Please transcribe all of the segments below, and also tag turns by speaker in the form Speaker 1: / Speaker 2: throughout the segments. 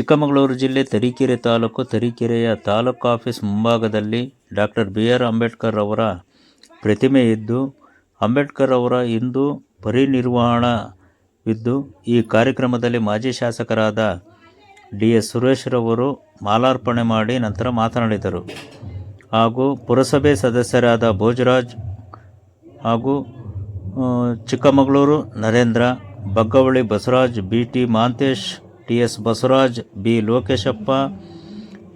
Speaker 1: ಚಿಕ್ಕಮಗಳೂರು ಜಿಲ್ಲೆ ತರೀಕೆರೆ ತಾಲೂಕು ತರೀಕೆರೆಯ ತಾಲೂಕು ಆಫೀಸ್ ಮುಂಭಾಗದಲ್ಲಿ ಡಾಕ್ಟರ್ ಬಿ ಆರ್ ಅಂಬೇಡ್ಕರ್ ಅವರ ಪ್ರತಿಮೆ ಇದ್ದು, ಅಂಬೇಡ್ಕರ್ ಅವರ ಇಂದು ಪರಿನಿರ್ವಾಣವಿದ್ದು, ಈ ಕಾರ್ಯಕ್ರಮದಲ್ಲಿ ಮಾಜಿ ಶಾಸಕರಾದ ಡಿ ಎಸ್ ಸುರೇಶ್ರವರು ಮಾಲಾರ್ಪಣೆ ಮಾಡಿ ನಂತರ ಮಾತನಾಡಿದರು. ಹಾಗೂ ಪುರಸಭೆ ಸದಸ್ಯರಾದ ಭೋಜರಾಜ್ ಹಾಗೂ Chikkamagaluru Narendra, Baggavalli Basavaraj, B T Manthesh T S Basavaraj, B Lokeshappa,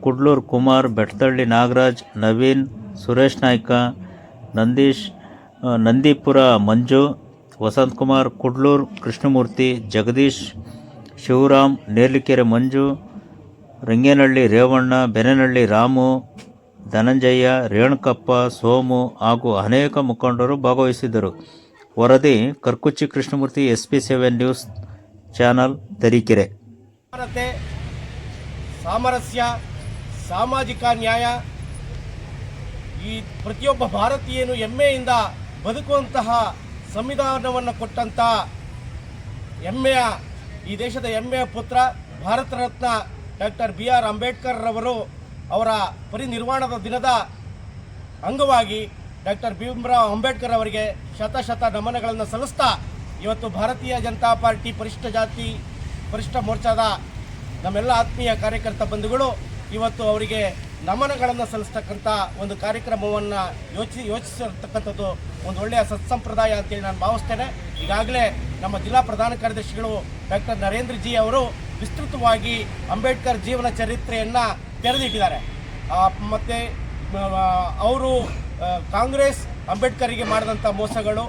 Speaker 1: Kudlur Kumar Bettadahalli Nagaraj, Naveen, Suresh Naik, Nandish Nandipura Manju, Vasanth Kumar, Kudlur, Krishnamurthy, Jagadish, Shivaram, Nerlikere Manju, Ranganahalli Revanna Benanahalli Ramu, Dhananjaya, Renukappa, Somu ಹಾಗೂ ಅನೇಕ ಮುಖಂಡರು ಭಾಗವಹಿಸಿದ್ದರು. ವರದಿ Karkuchi Krishnamurthy S P seven news channel, Tarikere.
Speaker 2: ಸಮಾನತೆ ಸಾಮರಸ್ಯ, ಸಾಮಾಜಿಕ ನ್ಯಾಯ, ಈ ಪ್ರತಿಯೊಬ್ಬ ಭಾರತೀಯನು ಹೆಮ್ಮೆಯಿಂದ ಬದುಕುವಂತಹ ಸಂವಿಧಾನವನ್ನು ಕೊಟ್ಟಂಥ ಹೆಮ್ಮೆಯ, ಈ ದೇಶದ ಹೆಮ್ಮೆಯ ಪುತ್ರ, Bharat Ratna doctor B R Ambedkar ರವರು ಅವರ ಪರಿನಿರ್ವಾಣದ ದಿನದ ಅಂಗವಾಗಿ ಡಾಕ್ಟರ್ ಭೀಮರಾವ್ ಅಂಬೇಡ್ಕರ್ ಅವರಿಗೆ ಶತಶತ ನಮನಗಳನ್ನು ಸಲ್ಲಿಸ್ತಾ ಇವತ್ತು ಭಾರತೀಯ ಜನತಾ ಪಾರ್ಟಿ, ಪರಿಶಿಷ್ಟ ಜಾತಿ ಪರಿಶಿಷ್ಟ ಮೋರ್ಚಾದ ನಮ್ಮೆಲ್ಲ ಆತ್ಮೀಯ ಕಾರ್ಯಕರ್ತ ಬಂಧುಗಳು, ಇವತ್ತು ಅವರಿಗೆ ನಮನಗಳನ್ನು ಸಲ್ಲಿಸ್ತಕ್ಕಂಥ ಒಂದು ಕಾರ್ಯಕ್ರಮವನ್ನು ಯೋಚಿ, ಯೋಚಿಸಿರ್ತಕ್ಕಂಥದ್ದು ಒಂದು ಒಳ್ಳೆಯ ಸತ್ಸಂಪ್ರದಾಯ ಅಂತೇಳಿ ನಾನು ಭಾವಿಸ್ತೇನೆ. ಈಗಾಗಲೇ ನಮ್ಮ ಜಿಲ್ಲಾ ಪ್ರಧಾನ ಕಾರ್ಯದರ್ಶಿಗಳು ಡಾಕ್ಟರ್ ನರೇಂದ್ರ ಜಿ ಅವರು ವಿಸ್ತೃತವಾಗಿ ಅಂಬೇಡ್ಕರ್ ಜೀವನ ಚರಿತ್ರೆಯನ್ನು ತೆರೆದಿಟ್ಟಿದ್ದಾರೆ. ಮತ್ತೆ ಅವರು ಕಾಂಗ್ರೆಸ್ ಅಂಬೇಡ್ಕರ್ಗೆ ಮಾಡಿದಂಥ ಮೋಸಗಳು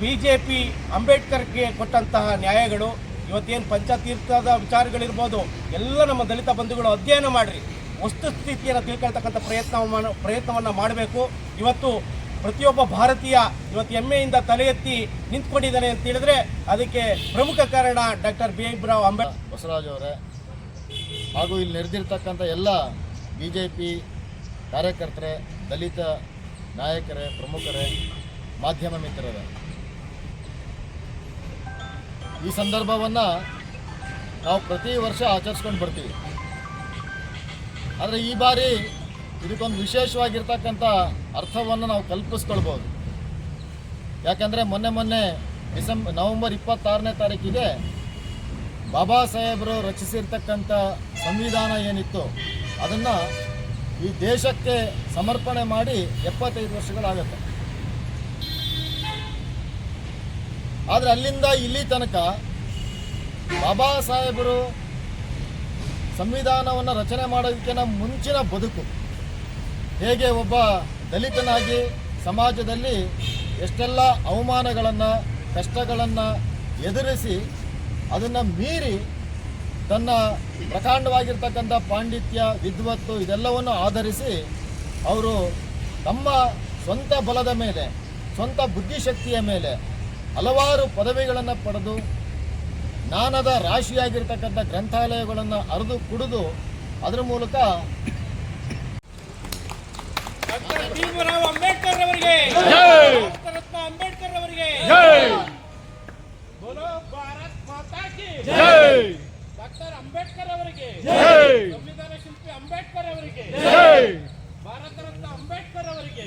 Speaker 2: ಬಿ ಜೆ ಪಿ ಅಂಬೇಡ್ಕರ್ಗೆ ಕೊಟ್ಟಂತಹ ನ್ಯಾಯಗಳು ಇವತ್ತೇನು ಪಂಚತೀರ್ಥದ ವಿಚಾರಗಳಿರ್ಬೋದು, ಎಲ್ಲ ನಮ್ಮ ದಲಿತ ಬಂಧುಗಳು ಅಧ್ಯಯನ ಮಾಡಿರಿ. ವಸ್ತುಸ್ಥಿತಿಯನ್ನು ತಿಳ್ಕೊಳ್ತಕ್ಕಂಥ ಪ್ರಯತ್ನ ಪ್ರಯತ್ನವನ್ನು ಮಾಡಬೇಕು. ಇವತ್ತು ಪ್ರತಿಯೊಬ್ಬ ಭಾರತೀಯ ಇವತ್ತು ಹೆಮ್ಮೆಯಿಂದ ತಲೆ ಎತ್ತಿ ನಿಂತ್ಕೊಂಡಿದ್ದಾನೆ ಅಂತ ಹೇಳಿದ್ರೆ ಅದಕ್ಕೆ ಪ್ರಮುಖ ಕಾರಣ ಡಾಕ್ಟರ್ ಬಿ ರಾವ್ ಅಂಬೇಡ್ಕರ್.
Speaker 3: ಬಸವರಾಜ್ ಅವರೇ, ಹಾಗೂ ಇಲ್ಲಿ ನೆರೆದಿರ್ತಕ್ಕಂಥ ಎಲ್ಲ ಬಿ ಜೆ ಪಿ ಕಾರ್ಯಕರ್ತರೇ, ದಲಿತ ನಾಯಕರೇ, ಪ್ರಮುಖರೇ, ಮಾಧ್ಯಮ ಮಿತ್ರರೇ ಈ ಸಂದರ್ಭವನ್ನು ನಾವು ಪ್ರತಿ ವರ್ಷ ಆಚರಿಸ್ಕೊಂಡು ಬರ್ತೀವಿ. ಆದರೆ ಈ ಬಾರಿ ಇದಕ್ಕೊಂದು ವಿಶೇಷವಾಗಿರ್ತಕ್ಕಂಥ ಅರ್ಥವನ್ನು ನಾವು ಕಲ್ಪಿಸ್ಕೊಳ್ಬೋದು. ಯಾಕಂದರೆ ಮೊನ್ನೆ ಮೊನ್ನೆ ಡಿಸೆಂಬರ್ ನವೆಂಬರ್ ಇಪ್ಪತ್ತಾರನೇ ತಾರೀಕಿಗೆ ಬಾಬಾ ಸಾಹೇಬರು ರಚಿಸಿರ್ತಕ್ಕಂಥ ಸಂವಿಧಾನ ಏನಿತ್ತು ಅದನ್ನು ಈ ದೇಶಕ್ಕೆ ಸಮರ್ಪಣೆ ಮಾಡಿ ಎಪ್ಪತ್ತೈದು ವರ್ಷಗಳಾಗತ್ತೆ. ಆದರೆ ಅಲ್ಲಿಂದ ಇಲ್ಲಿ ತನಕ ಬಾಬಾ ಸಾಹೇಬರು ಸಂವಿಧಾನವನ್ನು ರಚನೆ ಮಾಡೋದಕ್ಕಿಂತ ಮುಂಚಿನ ಬದುಕು. ಹೇಗೆ ಒಬ್ಬ ದಲಿತನಾಗಿ ಸಮಾಜದಲ್ಲಿ ಎಷ್ಟೆಲ್ಲ ಅವಮಾನಗಳನ್ನು, ಕಷ್ಟಗಳನ್ನು ಎದುರಿಸಿ ಅದನ್ನು ಮೀರಿ ತನ್ನ ಪ್ರಕಾಂಡವಾಗಿರ್ತಕ್ಕಂಥ ಪಾಂಡಿತ್ಯ, ವಿದ್ವತ್ತು ಇದೆಲ್ಲವನ್ನು ಆಧರಿಸಿ ಅವರು ತಮ್ಮ ಸ್ವಂತ ಬಲದ ಮೇಲೆ, ಸ್ವಂತ ಬುದ್ಧಿಶಕ್ತಿಯ ಮೇಲೆ ಹಲವಾರು ಪದವಿಗಳನ್ನು ಪಡೆದು ಜ್ಞಾನದ ರಾಶಿಯಾಗಿರ್ತಕ್ಕಂಥ ಗ್ರಂಥಾಲಯಗಳನ್ನು ಅರಿದು ಕುಡಿದು ಅದರ ಮೂಲಕ
Speaker 2: ಭೀಮರಾವ್ ಅಂಬೇಡ್ಕರ್ ಅವರಿಗೆ ಭಾರತ ರತ್ನ ಅಂಬೇಡ್ಕರ್ ಅವರಿಗೆ. ಬೋಲೋ ಭಾರತ್ ಮಾತಾ ಕಿ ಡಾಕ್ಟರ್ ಅಂಬೇಡ್ಕರ್ ಅವರಿಗೆ ಸಂವಿಧಾನ ಶಿಲ್ಪಿ ಅಂಬೇಡ್ಕರ್ ಅವರಿಗೆ ಭಾರತ ರತ್ನ ಅಂಬೇಡ್ಕರ್ ಅವರಿಗೆ.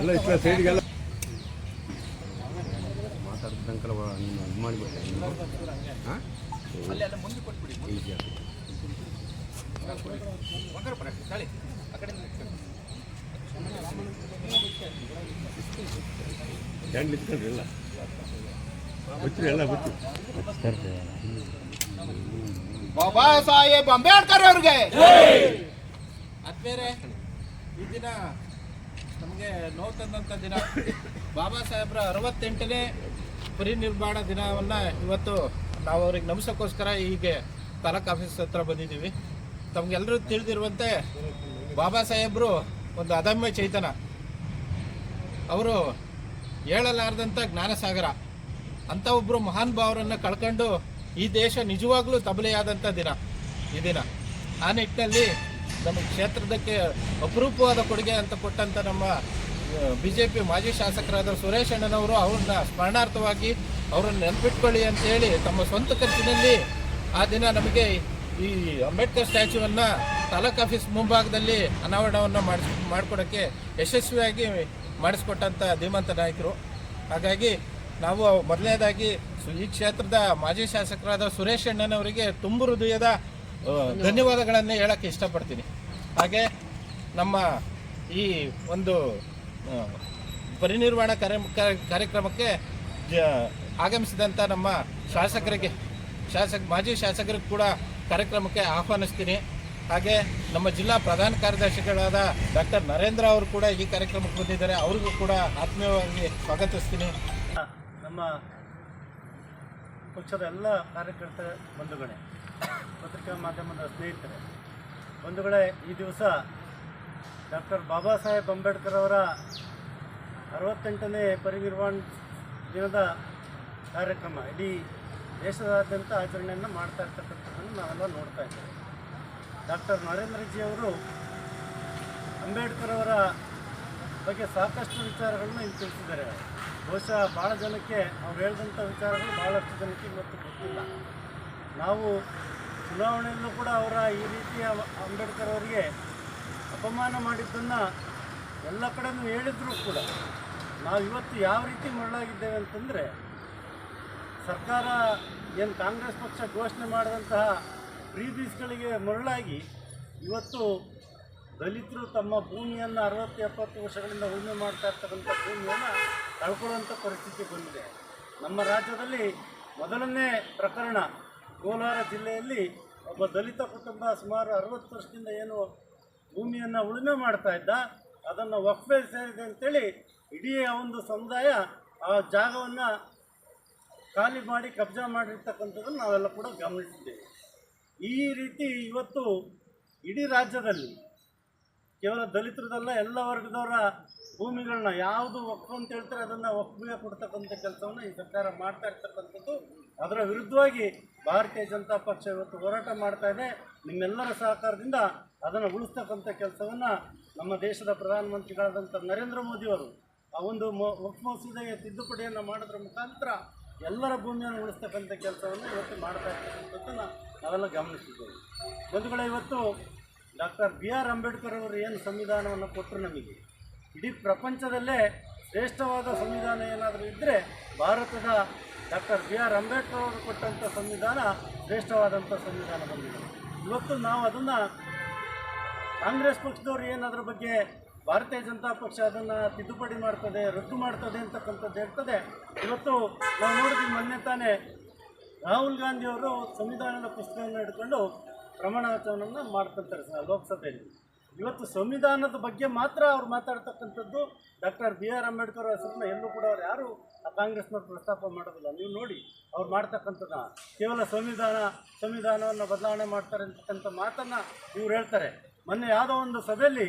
Speaker 4: ಎಲ್ಲ ಇಷ್ಟ ಸೈಡ್ಗೆಲ್ಲ. ಮಾತಾಡ್ದಂಕಲ್ಲ ನೀನು ಇದು ಮಾಡಿಬಿಟ್ಟೆ ಹಾಂ? ಕ್ಯಾಂಡ್ಲ್ ಇಟ್ಕೊಂಡ್ರಿ ಎಲ್ಲ ಬಚ್ಚಿರಿ ಎಲ್ಲ ಬಚ್ಚು
Speaker 2: ಬಾಬಾ ಸಾಹೇಬ್ ಅಂಬೇಡ್ಕರ್ ಅವ್ರಿಗೆ. ಬೇರೆ ಈ ದಿನ ನಮಗೆ ನೋವು ತಂದಂಥ ದಿನ. ಬಾಬಾ ಸಾಹೇಬ್ರ ಅರವತ್ತೆಂಟನೇ ಪರಿನಿರ್ಮಾಣ ದಿನವನ್ನು ಇವತ್ತು ನಾವು ಅವ್ರಿಗೆ ನಮಿಸೋಕ್ಕೋಸ್ಕರ ಹೀಗೆ ತಾಲೂಕ್ ಆಫೀಸ್ ಹತ್ರ ಬಂದಿದ್ದೀವಿ. ತಮ್ಗೆಲ್ಲರೂ ತಿಳಿದಿರುವಂತೆ ಬಾಬಾ ಸಾಹೇಬ್ರು ಒಂದು ಅದಮ್ಯ ಚೈತನ ಅವರು ಹೇಳಲಾರ್ದಂಥ ಜ್ಞಾನಸಾಗರ. ಅಂಥ ಒಬ್ಬರು ಮಹಾನ್ ಭಾವರನ್ನು ಕಳ್ಕೊಂಡು ಈ ದೇಶ ನಿಜವಾಗ್ಲೂ ತಬಲೆಯಾದಂಥ ದಿನ, ಈ ದಿನ. ಆ ನಿಟ್ಟಿನಲ್ಲಿ
Speaker 5: ನಮ್ಮ ಕ್ಷೇತ್ರದಕ್ಕೆ ಅಪರೂಪವಾದ ಕೊಡುಗೆ ಅಂತ ಕೊಟ್ಟಂತ ನಮ್ಮ ಬಿ ಜೆ ಪಿ ಮಾಜಿ ಶಾಸಕರಾದ ಸುರೇಶ್ ಅಣ್ಣನವರು ಅವ್ರನ್ನ ಸ್ಮರಣಾರ್ಥವಾಗಿ ಅವರನ್ನು ನೆನಪಿಟ್ಕೊಳ್ಳಿ ಅಂತ ಹೇಳಿ ತಮ್ಮ ಸ್ವಂತ ಖರ್ಚಿನಲ್ಲಿ ಆ ದಿನ ನಮಗೆ ಈ ಅಂಬೇಡ್ಕರ್ ಸ್ಟ್ಯಾಚ್ಯೂವನ್ನು ತಾಲೂಕ್ ಆಫೀಸ್ ಮುಂಭಾಗದಲ್ಲಿ ಅನಾವರಣವನ್ನು ಮಾಡಿಸ್, ಮಾಡಿಕೊಡೋಕ್ಕೆ ಯಶಸ್ವಿಯಾಗಿ ಮಾಡಿಸ್ಕೊಟ್ಟಂಥ ಧೀಮಂತ ನಾಯಕರು. ಹಾಗಾಗಿ ನಾವು ಮೊದಲನೇದಾಗಿ ಈ ಕ್ಷೇತ್ರದ ಮಾಜಿ ಶಾಸಕರಾದ ಸುರೇಶ್ ಅಣ್ಣನವರಿಗೆ ತುಂಬು ಹೃದಯದ ಧನ್ಯವಾದಗಳನ್ನು ಹೇಳಕ್ಕೆ ಇಷ್ಟಪಡ್ತೀನಿ. ಹಾಗೆ ನಮ್ಮ ಈ ಒಂದು ಪರಿನಿರ್ವಾಣ ಕಾರ್ಯ ಕಾರ್ಯ- ಕಾರ್ಯಕ್ರಮಕ್ಕೆ ಆಗಮಿಸಿದಂಥ ನಮ್ಮ ಶಾಸಕರಿಗೆ, ಶಾಸಕ, ಮಾಜಿ ಶಾಸಕರಿಗೆ ಕೂಡ ಕಾರ್ಯಕ್ರಮಕ್ಕೆ ಆಹ್ವಾನಿಸ್ತೀನಿ. ಹಾಗೆ ನಮ್ಮ ಜಿಲ್ಲಾ ಪ್ರಧಾನ ಕಾರ್ಯದರ್ಶಿಗಳಾದ ಡಾಕ್ಟರ್ ನರೇಂದ್ರ ಅವರು ಕೂಡ ಈ ಕಾರ್ಯಕ್ರಮಕ್ಕೆ ಬಂದಿದ್ದಾರೆ. ಅವ್ರಿಗೂ ಕೂಡ ಆತ್ಮೀಯವಾಗಿ ಸ್ವಾಗತಿಸ್ತೀನಿ.
Speaker 6: ನಮ್ಮ ಪಕ್ಷದ ಎಲ್ಲ ಕಾರ್ಯಕರ್ತ ಬಂಧುಗಳೇ, ಪತ್ರಿಕಾ ಮಾಧ್ಯಮದ ಸ್ನೇಹಿತರೆ, ಬಂಧುಗಳೇ, ಈ ದಿವಸ ಡಾಕ್ಟರ್ ಬಾಬಾ ಸಾಹೇಬ್ ಅಂಬೇಡ್ಕರ್ ಅವರ ಅರವತ್ತೆಂಟನೇ ಪರಿನಿರ್ವಾಣ ದಿನದ ಕಾರ್ಯಕ್ರಮ ಇಡೀ ದೇಶದಾದ್ಯಂತ ಆಚರಣೆಯನ್ನು ಮಾಡ್ತಾ ಇರ್ತಕ್ಕಂಥದ್ದನ್ನು ನಾವೆಲ್ಲ ನೋಡ್ತಾ ಇದ್ದೇವೆ. ಡಾಕ್ಟರ್ ನರೇಂದ್ರಜಿ ಅವರು ಅಂಬೇಡ್ಕರ್ ಅವರ ಬಗ್ಗೆ ಸಾಕಷ್ಟು ವಿಚಾರಗಳನ್ನು ಇಲ್ಲಿ ತಿಳಿಸಿದ್ದಾರೆ. ಬಹುಶಃ ಭಾಳ ಜನಕ್ಕೆ ಅವ್ರು ಹೇಳಿದಂಥ ವಿಚಾರಗಳು ಭಾಳಷ್ಟು ಜನಕ್ಕೆ ಇವತ್ತು ಗೊತ್ತಿಲ್ಲ. ನಾವು ಚುನಾವಣೆಯಲ್ಲೂ ಕೂಡ ಅವರ ಈ ರೀತಿಯ ಅಂಬೇಡ್ಕರ್ ಅವರಿಗೆ ಅಪಮಾನ ಮಾಡಿದ್ದನ್ನು ಎಲ್ಲ ಕಡೆಯೂ ಹೇಳಿದ್ರು ಕೂಡ ನಾವು ಇವತ್ತು ಯಾವ ರೀತಿ ಮರಳಾಗಿದ್ದೇವೆ ಅಂತಂದರೆ ಸರ್ಕಾರ ಏನು ಕಾಂಗ್ರೆಸ್ ಪಕ್ಷ ಘೋಷಣೆ ಮಾಡಿದಂತಹ ಫ್ರೀ ಬೀಸ್ಗಳಿಗೆ ಮರಳಾಗಿ ಇವತ್ತು ದಲಿತರು ತಮ್ಮ ಭೂಮಿಯನ್ನು ಅರವತ್ತು ಎಪ್ಪತ್ತು ವರ್ಷಗಳಿಂದ ಉಳುಮೆ ಮಾಡ್ತಾ ಇರ್ತಕ್ಕಂಥ ಭೂಮಿಯನ್ನು ಕಳ್ಕೊಳ್ಳುವಂಥ ಪರಿಸ್ಥಿತಿ ಬಂದಿದೆ. ನಮ್ಮ ರಾಜ್ಯದಲ್ಲಿ ಮೊದಲನೇ ಪ್ರಕರಣ ಕೋಲಾರ ಜಿಲ್ಲೆಯಲ್ಲಿ ಒಬ್ಬ ದಲಿತ ಕುಟುಂಬ ಸುಮಾರು ಅರವತ್ತು ವರ್ಷದಿಂದ ಏನು ಭೂಮಿಯನ್ನು ಉಳುಮೆ ಮಾಡ್ತಾ ಇದ್ದ, ಅದನ್ನು ವಕ್ಫೆ ಸೇರಿದೆ ಅಂತೇಳಿ ಇಡೀ ಒಂದು ಸಮುದಾಯ ಆ ಜಾಗವನ್ನು ಖಾಲಿ ಮಾಡಿ ಕಬ್ಜಾ ಮಾಡಿರ್ತಕ್ಕಂಥದ್ದನ್ನು ನಾವೆಲ್ಲ ಕೂಡ ಗಮನಿಸಿದ್ದೇವೆ. ಈ ರೀತಿ ಇವತ್ತು ಇಡೀ ರಾಜ್ಯದಲ್ಲಿ ಕೇವಲ ದಲಿತರದಲ್ಲ, ಎಲ್ಲ ವರ್ಗದವರ ಭೂಮಿಗಳನ್ನ ಯಾವುದು ಒಕ್ಕು ಅಂತ ಹೇಳ್ತಾರೆ ಅದನ್ನು ಒಪ್ಪಿಗೆ ಕೊಡ್ತಕ್ಕಂಥ ಕೆಲಸವನ್ನು ಈ ಸರ್ಕಾರ ಮಾಡ್ತಾ ಇರ್ತಕ್ಕಂಥದ್ದು. ಅದರ ವಿರುದ್ಧವಾಗಿ ಭಾರತೀಯ ಜನತಾ ಪಕ್ಷ ಇವತ್ತು ಹೋರಾಟ ಮಾಡ್ತಾ ಇದೆ. ನಿಮ್ಮೆಲ್ಲರ ಸಹಕಾರದಿಂದ ಅದನ್ನು ಉಳಿಸ್ತಕ್ಕಂಥ ಕೆಲಸವನ್ನು ನಮ್ಮ ದೇಶದ ಪ್ರಧಾನಮಂತ್ರಿಗಳಾದಂಥ ನರೇಂದ್ರ ಮೋದಿಯವರು ಆ ಒಂದು ವಕ್ಫ್ ಮಸೂದೆಗೆ ತಿದ್ದುಪಡಿಯನ್ನು ಮಾಡೋದ್ರ ಮುಖಾಂತರ ಎಲ್ಲರ ಭೂಮಿಯನ್ನು ಉಳಿಸ್ತಕ್ಕಂಥ ಕೆಲಸವನ್ನು ಇವತ್ತು ಮಾಡ್ತಾ ಇರ್ತಕ್ಕಂಥದ್ದನ್ನು ನಾವೆಲ್ಲ ಗಮನಿಸಿದ್ದೇವೆ. ಬಂಧುಗಳೇ, ಇವತ್ತು ಡಾಕ್ಟರ್ ಬಿ ಆರ್ ಅಂಬೇಡ್ಕರ್ ಅವರು ಏನು ಸಂವಿಧಾನವನ್ನು ಕೊಟ್ಟರು ನಮಗೆ? ಇಡೀ ಪ್ರಪಂಚದಲ್ಲೇ ಶ್ರೇಷ್ಠವಾದ ಸಂವಿಧಾನ ಏನಾದರೂ ಇದ್ದರೆ ಭಾರತದ ಡಾಕ್ಟರ್ ಬಿ ಆರ್ ಅಂಬೇಡ್ಕರ್ ಅವರು ಕೊಟ್ಟಂಥ ಸಂವಿಧಾನ ಶ್ರೇಷ್ಠವಾದಂಥ ಸಂವಿಧಾನ ಬಂದಿದೆ. ಇವತ್ತು ನಾವು ಅದನ್ನು ಕಾಂಗ್ರೆಸ್ ಪಕ್ಷದವ್ರು ಏನಾದ್ರ ಬಗ್ಗೆ ಭಾರತೀಯ ಜನತಾ ಪಕ್ಷ ಅದನ್ನು ತಿದ್ದುಪಡಿ ಮಾಡ್ತದೆ, ರದ್ದು ಮಾಡ್ತದೆ ಅಂತಕ್ಕಂಥದ್ದು ಹೇಳ್ತದೆ. ಇವತ್ತು ನಾವು ನೋಡಿದ್ವಿ ಮೊನ್ನೆ ತಾನೇ ರಾಹುಲ್ ಗಾಂಧಿಯವರು ಸಂವಿಧಾನದ ಪುಸ್ತಕವನ್ನು ಹಿಡ್ಕೊಂಡು ಪ್ರಮಾಣ ವಚನವನ್ನು ಮಾಡ್ಕೊತಾರೆ ಸ- ಲೋಕಸಭೆಯಲ್ಲಿ. ಇವತ್ತು ಸಂವಿಧಾನದ ಬಗ್ಗೆ ಮಾತ್ರ ಅವ್ರು ಮಾತಾಡ್ತಕ್ಕಂಥದ್ದು ಡಾಕ್ಟರ್ ಬಿ ಆರ್ ಅಂಬೇಡ್ಕರ್ ಹೆಸರನ್ನ ಎಲ್ಲೂ ಕೂಡ ಅವ್ರು ಯಾರು ಕಾಂಗ್ರೆಸ್ನವ್ರು ಪ್ರಸ್ತಾಪ ಮಾಡೋದಿಲ್ಲ. ನೀವು ನೋಡಿ ಅವ್ರು ಮಾಡ್ತಕ್ಕಂಥದ್ದು ಕೇವಲ ಸಂವಿಧಾನ, ಸಂವಿಧಾನವನ್ನು ಬದಲಾವಣೆ ಮಾಡ್ತಾರೆ ಅಂತಕ್ಕಂಥ ಮಾತನ್ನು ಇವ್ರು ಹೇಳ್ತಾರೆ. ಮೊನ್ನೆ ಯಾವುದೋ ಒಂದು ಸಭೆಯಲ್ಲಿ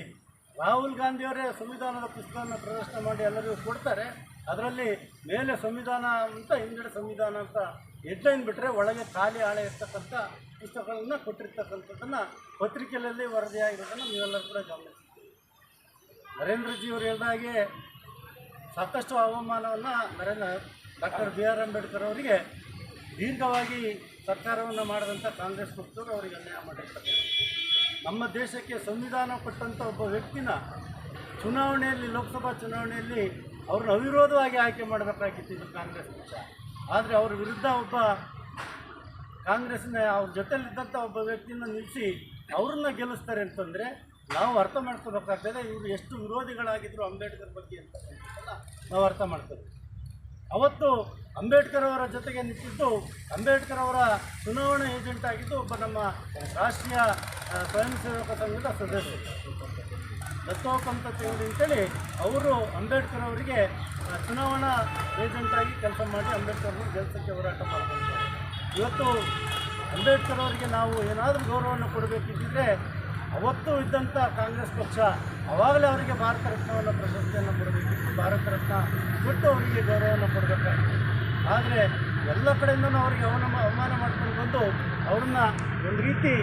Speaker 6: ರಾಹುಲ್ ಗಾಂಧಿಯವರೇ ಸಂವಿಧಾನದ ಪುಸ್ತಕವನ್ನು ಪ್ರದರ್ಶನ ಮಾಡಿ ಎಲ್ಲರಿಗೂ ಕೊಡ್ತಾರೆ. ಅದರಲ್ಲಿ ಮೇಲೆ ಸಂವಿಧಾನ ಅಂತ ಹಿಂದಿನ ಸಂವಿಧಾನ ಅಂತ ಹೆಡ್ಲೈನ್ ಬಿಟ್ಟರೆ ಒಳಗೆ ಖಾಲಿ ಹಾಳೆ ಇರ್ತಕ್ಕಂಥ ಪುಸ್ತಕಗಳನ್ನು ಕೊಟ್ಟಿರ್ತಕ್ಕಂಥದ್ದನ್ನು ಪತ್ರಿಕೆಯಲ್ಲಿ ವರದಿಯಾಗಿರೋದನ್ನು ನೀವೆಲ್ಲರೂ ಕೂಡ ಗಮನಿಸ್ತೀವಿ ನರೇಂದ್ರಜಿಯವರು ಹೇಳಿದ ಹಾಗೆ ಸಾಕಷ್ಟು ಅವಮಾನವನ್ನು Narendra doctor B R Ambedkar ಅವರಿಗೆ ದೀರ್ಘವಾಗಿ ಸರ್ಕಾರವನ್ನು ಮಾಡಿದಂಥ ಕಾಂಗ್ರೆಸ್ ಪಕ್ಷದವರು ಅವರಿಗೆ ಅನ್ಯಾಯ ಮಾಡಿರ್ತಾರೆ. ನಮ್ಮ ದೇಶಕ್ಕೆ ಸಂವಿಧಾನ ಕೊಟ್ಟಂಥ ಒಬ್ಬ ವ್ಯಕ್ತಿನ ಚುನಾವಣೆಯಲ್ಲಿ, ಲೋಕಸಭಾ ಚುನಾವಣೆಯಲ್ಲಿ ಅವ್ರನ್ನ ಅವಿರೋಧವಾಗಿ ಆಯ್ಕೆ ಮಾಡಬೇಕಾಗಿತ್ತು ಕಾಂಗ್ರೆಸ್ ಪಕ್ಷ. ಆದರೆ ಅವ್ರ ವಿರುದ್ಧ ಒಬ್ಬ ಕಾಂಗ್ರೆಸ್ನ, ಅವ್ರ ಜೊತೆಲಿದ್ದಂಥ ಒಬ್ಬ ವ್ಯಕ್ತಿನ ನಿಲ್ಲಿಸಿ ಅವ್ರನ್ನ ಗೆಲ್ಲಿಸ್ತಾರೆ ಅಂತಂದರೆ ನಾವು ಅರ್ಥ ಮಾಡ್ಕೋಬೇಕಾಗ್ತದೆ, ಇವರು ಎಷ್ಟು ವಿರೋಧಿಗಳಾಗಿದ್ದರು ಅಂಬೇಡ್ಕರ್ ಬಗ್ಗೆ ಅಂತ ನಾವು ಅರ್ಥ ಮಾಡ್ತೇವೆ ಅವತ್ತು ಅಂಬೇಡ್ಕರ್ ಅವರ ಜೊತೆಗೆ ನಿಂತಿದ್ದು, ಅಂಬೇಡ್ಕರ್ ಅವರ ಚುನಾವಣಾ ಏಜೆಂಟ್ ಆಗಿದ್ದು ಒಬ್ಬ ನಮ್ಮ ರಾಷ್ಟ್ರೀಯ ಸ್ವಯಂ ಸೇವಕ ಸಂಘದ ಸದಸ್ಯರು. ದತ್ತೋಪಂತ ಚೌಧರಿ ಅಂತೇಳಿ ಅವರು ಅಂಬೇಡ್ಕರ್ ಅವರಿಗೆ ಚುನಾವಣಾ ಏಜೆಂಟ್ ಆಗಿ ಕೆಲಸ ಮಾಡಿ ಅಂಬೇಡ್ಕರ್ ಅವರು ಗೆಲ್ಸಕ್ಕೆ ಹೋರಾಟ ಮಾಡ್ತಾರೆ ಇವತ್ತು ಅಂಬೇಡ್ಕರ್ ಅವರಿಗೆ ನಾವು ಏನಾದರೂ ಗೌರವವನ್ನು ಕೊಡಬೇಕಿದ್ದರೆ ಅವತ್ತು ಇದ್ದಂಥ ಕಾಂಗ್ರೆಸ್ ಪಕ್ಷ ಅವಾಗಲೇ ಅವರಿಗೆ ಭಾರತ ರತ್ನವನ್ನು ಪ್ರಶಸ್ತಿಯನ್ನು ಕೊಡಬೇಕಿತ್ತು. ಭಾರತ ರತ್ನ ಕೊಟ್ಟು ಅವರಿಗೆ ಗೌರವವನ್ನು ಕೊಡಬೇಕಾಗಿತ್ತು. ಆದರೆ ಎಲ್ಲ ಕಡೆಯಿಂದನೂ ಅವರಿಗೆ ಅವನ ಅವಮಾನ ಮಾಡ್ಕೊಂಡು ಬಂದು ಅವ್ರನ್ನ ಒಂದು ರೀತಿ